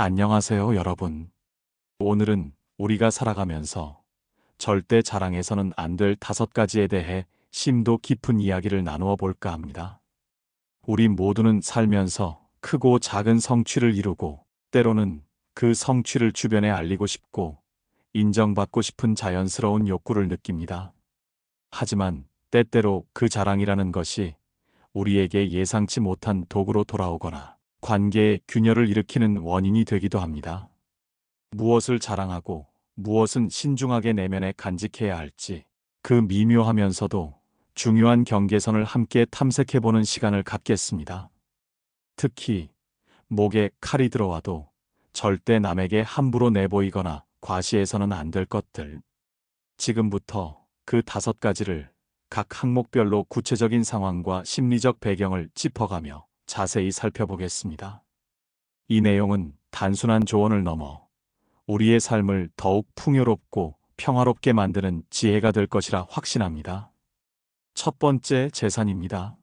안녕하세요, 여러분. 오늘은 우리가 살아가면서 절대 자랑해서는 안 될 다섯 가지에 대해 심도 깊은 이야기를 나누어 볼까 합니다. 우리 모두는 살면서 크고 작은 성취를 이루고 때로는 그 성취를 주변에 알리고 싶고 인정받고 싶은 자연스러운 욕구를 느낍니다. 하지만 때때로 그 자랑이라는 것이 우리에게 예상치 못한 도구로 돌아오거나 관계에 균열을 일으키는 원인이 되기도 합니다. 무엇을 자랑하고 무엇은 신중하게 내면에 간직해야 할지 그 미묘하면서도 중요한 경계선을 함께 탐색해보는 시간을 갖겠습니다. 특히 목에 칼이 들어와도 절대 남에게 함부로 내보이거나 과시해서는 안 될 것들. 지금부터 그 다섯 가지를 각 항목별로 구체적인 상황과 심리적 배경을 짚어가며 자세히 살펴보겠습니다. 이 내용은 단순한 조언을 넘어 우리의 삶을 더욱 풍요롭고 평화롭게 만드는 지혜가 될 것이라 확신합니다. 첫 번째 재산입니다.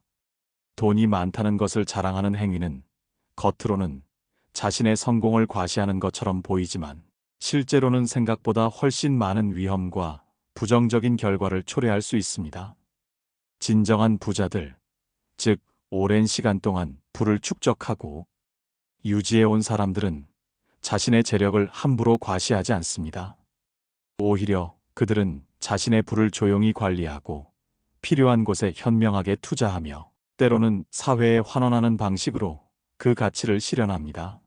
돈이 많다는 것을 자랑하는 행위는 겉으로는 자신의 성공을 과시하는 것처럼 보이지만 실제로는 생각보다 훨씬 많은 위험과 부정적인 결과를 초래할 수 있습니다. 진정한 부자들, 즉 오랜 시간 동안 부를 축적하고 유지해온 사람들은 자신의 재력을 함부로 과시하지 않습니다. 오히려 그들은 자신의 부를 조용히 관리하고 필요한 곳에 현명하게 투자하며 때로는 사회에 환원하는 방식으로 그 가치를 실현합니다.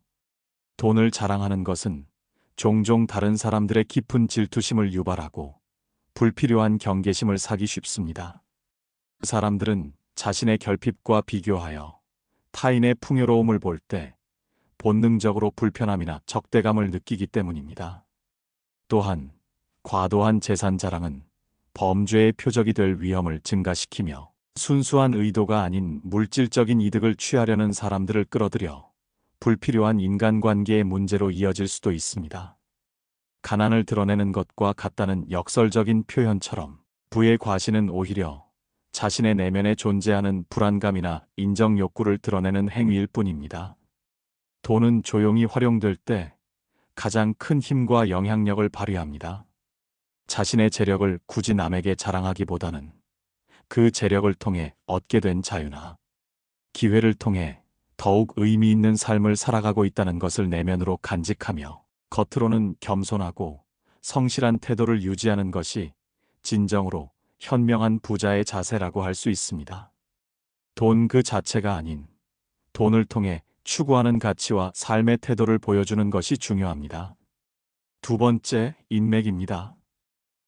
돈을 자랑하는 것은 종종 다른 사람들의 깊은 질투심을 유발하고 불필요한 경계심을 사기 쉽습니다. 그 사람들은 자신의 결핍과 비교하여 타인의 풍요로움을 볼 때 본능적으로 불편함이나 적대감을 느끼기 때문입니다. 또한 과도한 재산 자랑은 범죄의 표적이 될 위험을 증가시키며 순수한 의도가 아닌 물질적인 이득을 취하려는 사람들을 끌어들여 불필요한 인간관계의 문제로 이어질 수도 있습니다. 가난을 드러내는 것과 같다는 역설적인 표현처럼 부의 과시는 오히려 자신의 내면에 존재하는 불안감이나 인정 욕구를 드러내는 행위일 뿐입니다. 돈은 조용히 활용될 때 가장 큰 힘과 영향력을 발휘합니다. 자신의 재력을 굳이 남에게 자랑하기보다는 그 재력을 통해 얻게 된 자유나 기회를 통해 더욱 의미 있는 삶을 살아가고 있다는 것을 내면으로 간직하며 겉으로는 겸손하고 성실한 태도를 유지하는 것이 진정으로 현명한 부자의 자세라고 할 수 있습니다. 돈 그 자체가 아닌 돈을 통해 추구하는 가치와 삶의 태도를 보여주는 것이 중요합니다. 두 번째, 인맥입니다.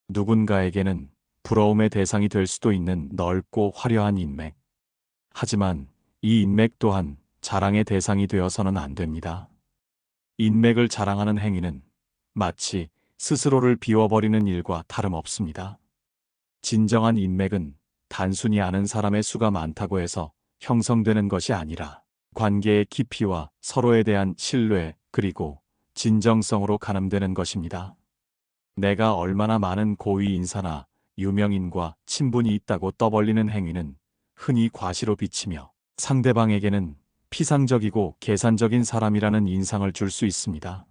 누군가에게는 부러움의 대상이 될 수도 있는 넓고 화려한 인맥. 하지만 이 인맥 또한 자랑의 대상이 되어서는 안 됩니다. 인맥을 자랑하는 행위는 마치 스스로를 비워버리는 일과 다름없습니다. 진정한 인맥은 단순히 아는 사람의 수가 많다고 해서 형성되는 것이 아니라 관계의 깊이와 서로에 대한 신뢰 그리고 진정성으로 가늠되는 것입니다. 내가 얼마나 많은 고위 인사나 유명인과 친분이 있다고 떠벌리는 행위는 흔히 과시로 비치며 상대방에게는 피상적이고 계산적인 사람이라는 인상을 줄 수 있습니다.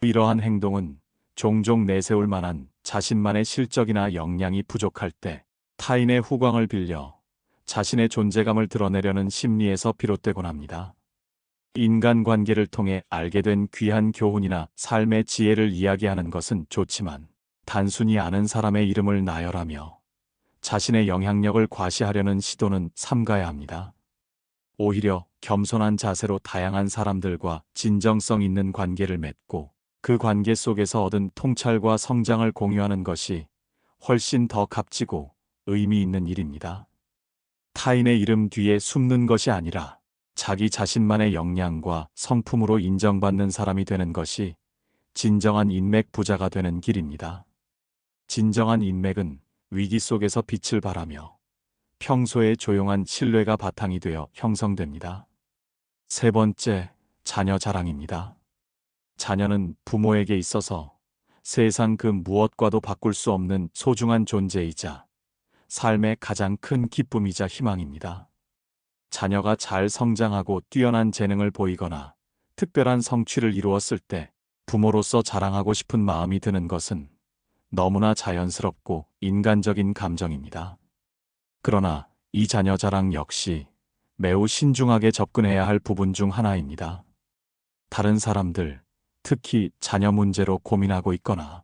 이러한 행동은 종종 내세울 만한 자신만의 실적이나 역량이 부족할 때 타인의 후광을 빌려 자신의 존재감을 드러내려는 심리에서 비롯되곤 합니다. 인간관계를 통해 알게 된 귀한 교훈이나 삶의 지혜를 이야기하는 것은 좋지만 단순히 아는 사람의 이름을 나열하며 자신의 영향력을 과시하려는 시도는 삼가야 합니다. 오히려 겸손한 자세로 다양한 사람들과 진정성 있는 관계를 맺고 그 관계 속에서 얻은 통찰과 성장을 공유하는 것이 훨씬 더 값지고 의미 있는 일입니다. 타인의 이름 뒤에 숨는 것이 아니라 자기 자신만의 역량과 성품으로 인정받는 사람이 되는 것이 진정한 인맥 부자가 되는 길입니다. 진정한 인맥은 위기 속에서 빛을 발하며 평소에 조용한 신뢰가 바탕이 되어 형성됩니다. 세 번째, 자녀 자랑입니다. 자녀는 부모에게 있어서 세상 그 무엇과도 바꿀 수 없는 소중한 존재이자 삶의 가장 큰 기쁨이자 희망입니다. 자녀가 잘 성장하고 뛰어난 재능을 보이거나 특별한 성취를 이루었을 때 부모로서 자랑하고 싶은 마음이 드는 것은 너무나 자연스럽고 인간적인 감정입니다. 그러나 이 자녀 자랑 역시 매우 신중하게 접근해야 할 부분 중 하나입니다. 다른 사람들, 특히 자녀 문제로 고민하고 있거나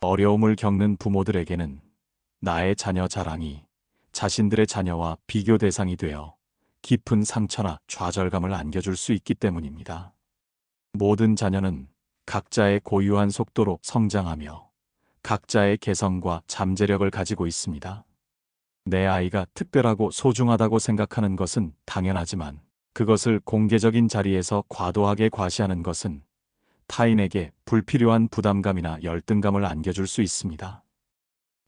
어려움을 겪는 부모들에게는 나의 자녀 자랑이 자신들의 자녀와 비교 대상이 되어 깊은 상처나 좌절감을 안겨줄 수 있기 때문입니다. 모든 자녀는 각자의 고유한 속도로 성장하며 각자의 개성과 잠재력을 가지고 있습니다. 내 아이가 특별하고 소중하다고 생각하는 것은 당연하지만 그것을 공개적인 자리에서 과도하게 과시하는 것은 타인에게 불필요한 부담감이나 열등감을 안겨줄 수 있습니다.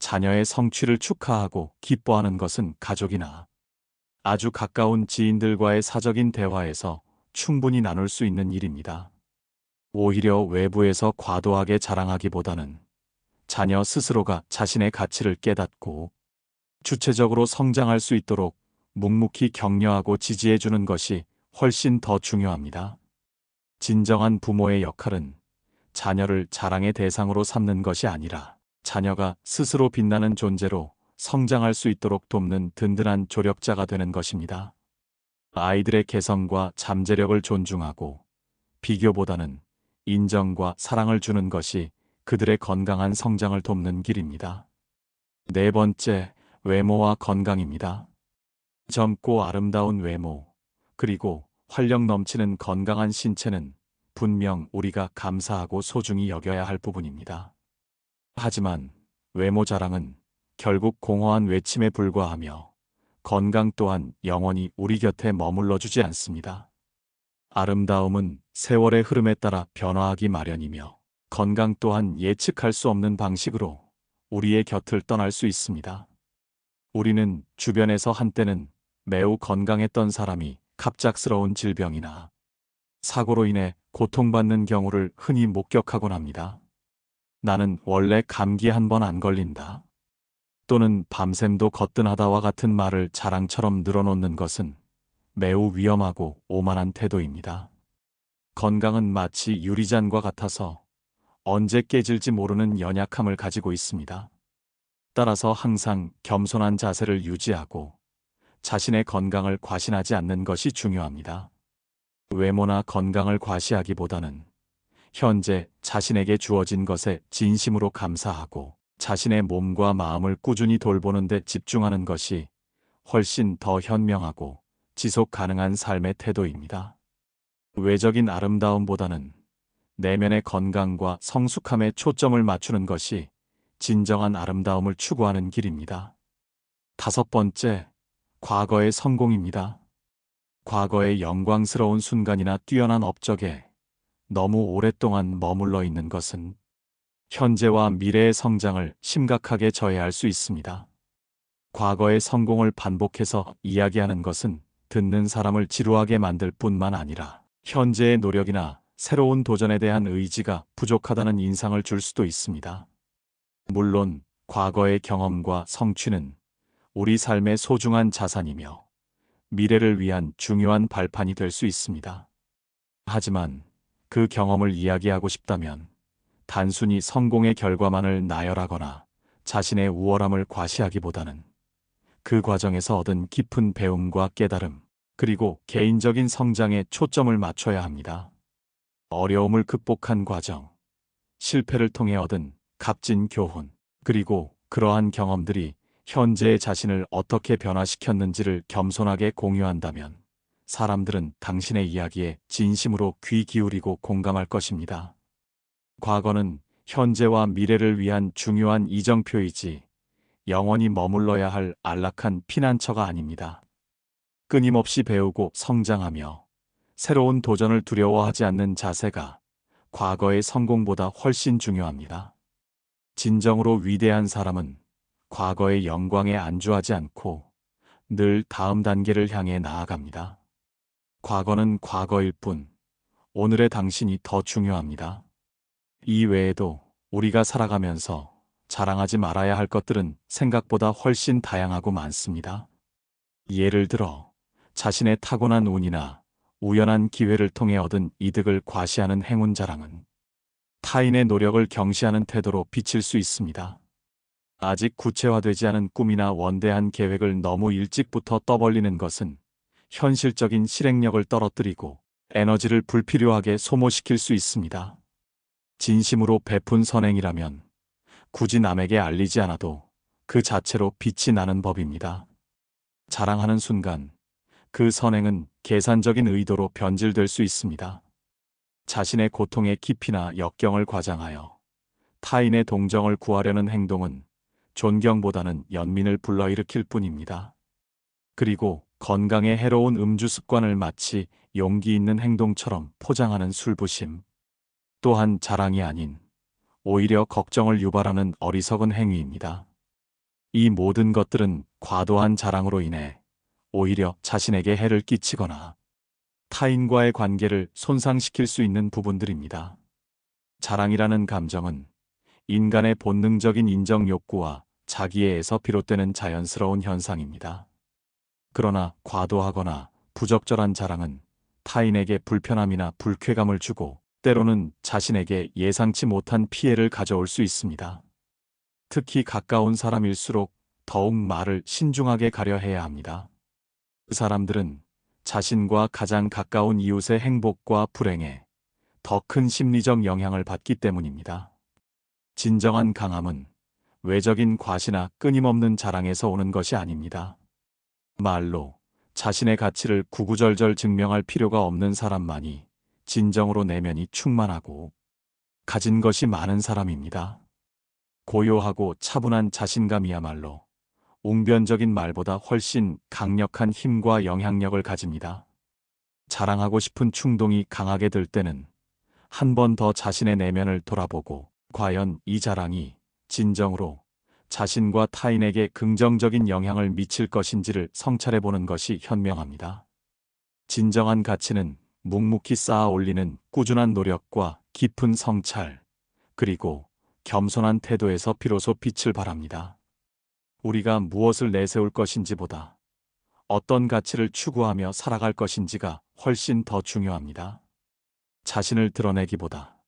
자녀의 성취를 축하하고 기뻐하는 것은 가족이나 아주 가까운 지인들과의 사적인 대화에서 충분히 나눌 수 있는 일입니다. 오히려 외부에서 과도하게 자랑하기보다는 자녀 스스로가 자신의 가치를 깨닫고 주체적으로 성장할 수 있도록 묵묵히 격려하고 지지해주는 것이 훨씬 더 중요합니다. 진정한 부모의 역할은 자녀를 자랑의 대상으로 삼는 것이 아니라 자녀가 스스로 빛나는 존재로 성장할 수 있도록 돕는 든든한 조력자가 되는 것입니다. 아이들의 개성과 잠재력을 존중하고 비교보다는 인정과 사랑을 주는 것이 그들의 건강한 성장을 돕는 길입니다. 네 번째, 외모와 건강입니다. 젊고 아름다운 외모, 그리고 활력 넘치는 건강한 신체는 분명 우리가 감사하고 소중히 여겨야 할 부분입니다. 하지만 외모 자랑은 결국 공허한 외침에 불과하며 건강 또한 영원히 우리 곁에 머물러 주지 않습니다. 아름다움은 세월의 흐름에 따라 변화하기 마련이며 건강 또한 예측할 수 없는 방식으로 우리의 곁을 떠날 수 있습니다. 우리는 주변에서 한때는 매우 건강했던 사람이 갑작스러운 질병이나 사고로 인해 고통받는 경우를 흔히 목격하곤 합니다. 나는 원래 감기 한 번 안 걸린다. 또는 밤샘도 거뜬하다와 같은 말을 자랑처럼 늘어놓는 것은 매우 위험하고 오만한 태도입니다. 건강은 마치 유리잔과 같아서 언제 깨질지 모르는 연약함을 가지고 있습니다. 따라서 항상 겸손한 자세를 유지하고 자신의 건강을 과신하지 않는 것이 중요합니다. 외모나 건강을 과시하기보다는 현재 자신에게 주어진 것에 진심으로 감사하고 자신의 몸과 마음을 꾸준히 돌보는 데 집중하는 것이 훨씬 더 현명하고 지속 가능한 삶의 태도입니다. 외적인 아름다움보다는 내면의 건강과 성숙함에 초점을 맞추는 것이 진정한 아름다움을 추구하는 길입니다. 다섯 번째, 과거의 성공입니다. 과거의 영광스러운 순간이나 뛰어난 업적에 너무 오랫동안 머물러 있는 것은 현재와 미래의 성장을 심각하게 저해할 수 있습니다. 과거의 성공을 반복해서 이야기하는 것은 듣는 사람을 지루하게 만들 뿐만 아니라 현재의 노력이나 새로운 도전에 대한 의지가 부족하다는 인상을 줄 수도 있습니다. 물론 과거의 경험과 성취는 우리 삶의 소중한 자산이며 미래를 위한 중요한 발판이 될 수 있습니다. 하지만 그 경험을 이야기하고 싶다면 단순히 성공의 결과만을 나열하거나 자신의 우월함을 과시하기보다는 그 과정에서 얻은 깊은 배움과 깨달음, 그리고 개인적인 성장에 초점을 맞춰야 합니다. 어려움을 극복한 과정, 실패를 통해 얻은 값진 교훈, 그리고 그러한 경험들이 현재의 자신을 어떻게 변화시켰는지를 겸손하게 공유한다면 사람들은 당신의 이야기에 진심으로 귀 기울이고 공감할 것입니다. 과거는 현재와 미래를 위한 중요한 이정표이지 영원히 머물러야 할 안락한 피난처가 아닙니다. 끊임없이 배우고 성장하며 새로운 도전을 두려워하지 않는 자세가 과거의 성공보다 훨씬 중요합니다. 진정으로 위대한 사람은 과거의 영광에 안주하지 않고 늘 다음 단계를 향해 나아갑니다. 과거는 과거일 뿐 오늘의 당신이 더 중요합니다. 이 외에도 우리가 살아가면서 자랑하지 말아야 할 것들은 생각보다 훨씬 다양하고 많습니다. 예를 들어 자신의 타고난 운이나 우연한 기회를 통해 얻은 이득을 과시하는 행운 자랑은 타인의 노력을 경시하는 태도로 비칠 수 있습니다. 아직 구체화되지 않은 꿈이나 원대한 계획을 너무 일찍부터 떠벌리는 것은 현실적인 실행력을 떨어뜨리고 에너지를 불필요하게 소모시킬 수 있습니다. 진심으로 베푼 선행이라면 굳이 남에게 알리지 않아도 그 자체로 빛이 나는 법입니다. 자랑하는 순간 그 선행은 계산적인 의도로 변질될 수 있습니다. 자신의 고통의 깊이나 역경을 과장하여 타인의 동정을 구하려는 행동은 존경보다는 연민을 불러일으킬 뿐입니다. 그리고 건강에 해로운 음주 습관을 마치 용기 있는 행동처럼 포장하는 술부심. 또한 자랑이 아닌 오히려 걱정을 유발하는 어리석은 행위입니다. 이 모든 것들은 과도한 자랑으로 인해 오히려 자신에게 해를 끼치거나 타인과의 관계를 손상시킬 수 있는 부분들입니다. 자랑이라는 감정은 인간의 본능적인 인정 욕구와 자기애에서 비롯되는 자연스러운 현상입니다. 그러나 과도하거나 부적절한 자랑은 타인에게 불편함이나 불쾌감을 주고 때로는 자신에게 예상치 못한 피해를 가져올 수 있습니다. 특히 가까운 사람일수록 더욱 말을 신중하게 가려 해야 합니다. 그 사람들은 자신과 가장 가까운 이웃의 행복과 불행에 더 큰 심리적 영향을 받기 때문입니다. 진정한 강함은 외적인 과시나 끊임없는 자랑에서 오는 것이 아닙니다. 말로 자신의 가치를 구구절절 증명할 필요가 없는 사람만이 진정으로 내면이 충만하고 가진 것이 많은 사람입니다. 고요하고 차분한 자신감이야말로 웅변적인 말보다 훨씬 강력한 힘과 영향력을 가집니다. 자랑하고 싶은 충동이 강하게 들 때는 한 번 더 자신의 내면을 돌아보고 과연 이 자랑이 진정으로 자신과 타인에게 긍정적인 영향을 미칠 것인지를 성찰해 보는 것이 현명합니다. 진정한 가치는 묵묵히 쌓아 올리는 꾸준한 노력과 깊은 성찰, 그리고 겸손한 태도에서 비로소 빛을 발합니다. 우리가 무엇을 내세울 것인지보다 어떤 가치를 추구하며 살아갈 것인지가 훨씬 더 중요합니다. 자신을 드러내기보다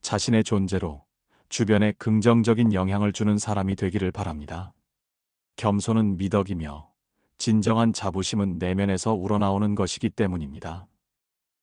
자신의 존재로 주변에 긍정적인 영향을 주는 사람이 되기를 바랍니다. 겸손은 미덕이며 진정한 자부심은 내면에서 우러나오는 것이기 때문입니다.